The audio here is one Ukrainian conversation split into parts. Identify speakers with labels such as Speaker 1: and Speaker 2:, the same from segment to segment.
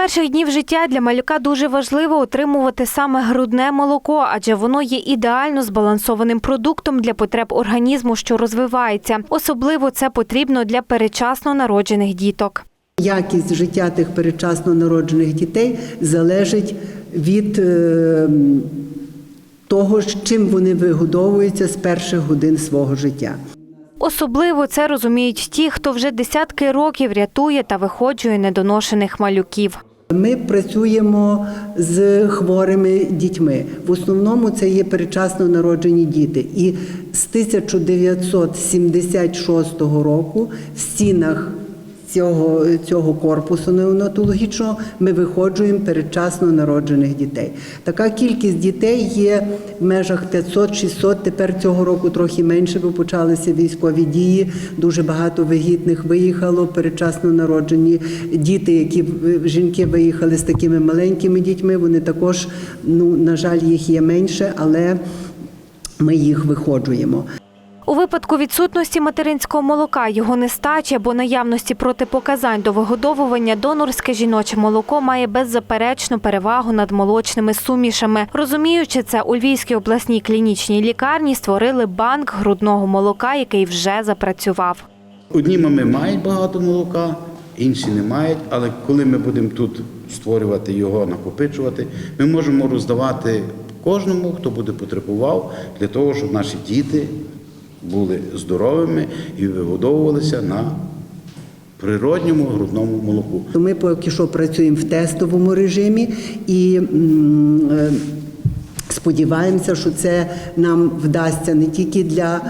Speaker 1: перших днів життя для малюка дуже важливо отримувати саме грудне молоко, адже воно є ідеально збалансованим продуктом для потреб організму, що розвивається. Особливо це потрібно для перечасно народжених діток.
Speaker 2: Якість життя тих передчасно народжених дітей залежить від е, того, чим вони вигодовуються з перших годин свого життя.
Speaker 1: Особливо це розуміють ті, хто вже десятки років рятує та виходжує недоношених малюків.
Speaker 2: Ми працюємо з хворими дітьми. В основному це є передчасно народжені діти. І з 1976 року в стінах цього, цього корпусу неонатологічного ми виходжуємо передчасно народжених дітей. Така кількість дітей є в межах 500-600, тепер цього року трохи менше, бо почалися військові дії. Дуже багато вагітних виїхало, передчасно народжені діти, які жінки виїхали з такими маленькими дітьми. Вони також, ну на жаль, їх є менше, але ми їх виходжуємо.
Speaker 1: У випадку відсутності материнського молока, його нестачі або наявності протипоказань до вигодовування, донорське жіноче молоко має беззаперечну перевагу над молочними сумішами. Розуміючи це, у Львівській обласній клінічній лікарні створили банк грудного молока, який вже запрацював.
Speaker 3: Одні мами мають багато молока, інші не мають, але коли ми будемо тут створювати його, накопичувати, ми можемо роздавати кожному, хто буде потребував, для того, щоб наші діти були здоровими і вигодовувалися на природньому грудному молоку.
Speaker 2: Ми поки що працюємо в тестовому режимі і е, сподіваємося, що це нам вдасться не тільки для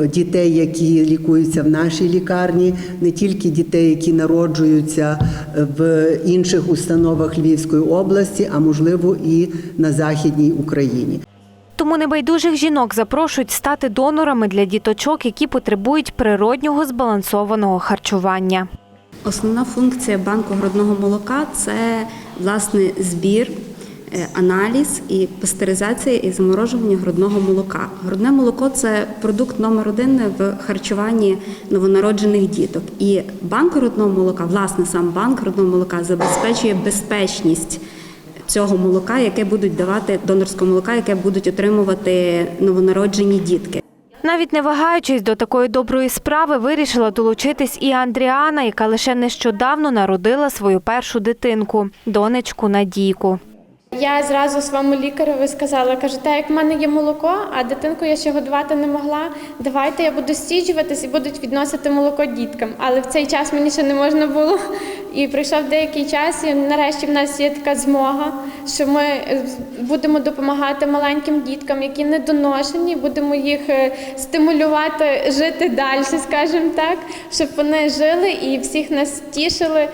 Speaker 2: е, дітей, які лікуються в нашій лікарні, не тільки дітей, які народжуються в інших установах Львівської області, а можливо і на Західній Україні.
Speaker 1: Тому небайдужих жінок запрошують стати донорами для діточок, які потребують природнього збалансованого харчування.
Speaker 4: Основна функція банку грудного молока це власне збір, е, аналіз і пастеризація і заморожування грудного молока. Грудне молоко це продукт номер один в харчуванні новонароджених діток. І банк грудного молока, власне, сам банк грудного молока забезпечує безпечність. Цього молока, яке будуть давати донорського молока, яке будуть отримувати новонароджені дітки.
Speaker 1: Навіть не вагаючись до такої доброї справи, вирішила долучитись і Андріана, яка лише нещодавно народила свою першу дитинку донечку Надійку.
Speaker 5: Я зразу своєму лікареві сказала, кажу, так як в мене є молоко, а дитинку я ще годувати не могла. Давайте я буду стіджуватись і будуть відносити молоко діткам. Але в цей час мені ще не можна було. І пройшов деякий час, і нарешті в нас є така змога, що ми будемо допомагати маленьким діткам, які недоношені, будемо їх е, стимулювати жити далі, скажімо так, щоб вони жили і всіх нас тішили.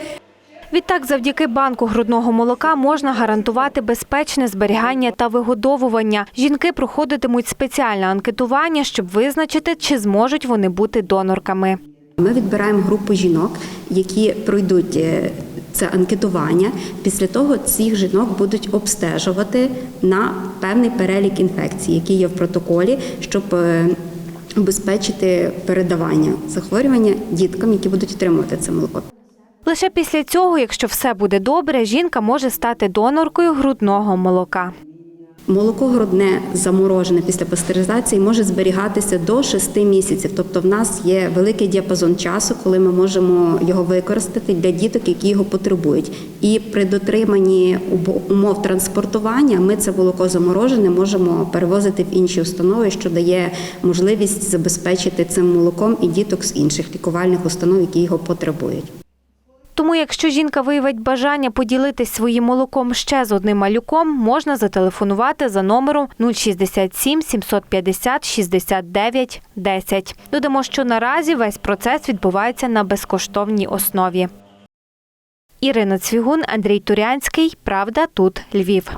Speaker 1: Відтак, завдяки банку грудного молока можна гарантувати безпечне зберігання та вигодовування. Жінки проходитимуть спеціальне анкетування, щоб визначити, чи зможуть вони бути донорками.
Speaker 4: Ми відбираємо групу жінок, які пройдуть е, це анкетування. Після того цих жінок будуть обстежувати на певний перелік інфекцій, які є в протоколі, щоб е, обезпечити передавання захворювання діткам, які будуть отримувати це молоко.
Speaker 1: Лише після цього, якщо все буде добре, жінка може стати доноркою грудного молока.
Speaker 4: Молоко грудне заморожене після пастеризації може зберігатися до 6 місяців. Тобто, в нас є великий діапазон часу, коли ми можемо його використати для діток, які його потребують. І при дотриманні умов транспортування ми це молоко заморожене можемо перевозити в інші установи, що дає можливість забезпечити цим молоком і діток з інших лікувальних установ, які його потребують.
Speaker 1: Тому, якщо жінка виявить бажання поділитись своїм молоком ще з одним малюком, можна зателефонувати за номером 067 750 69 10. Додамо, що наразі весь процес відбувається на безкоштовній основі. Ірина Цвігун, Андрій Турянський. Правда, тут Львів.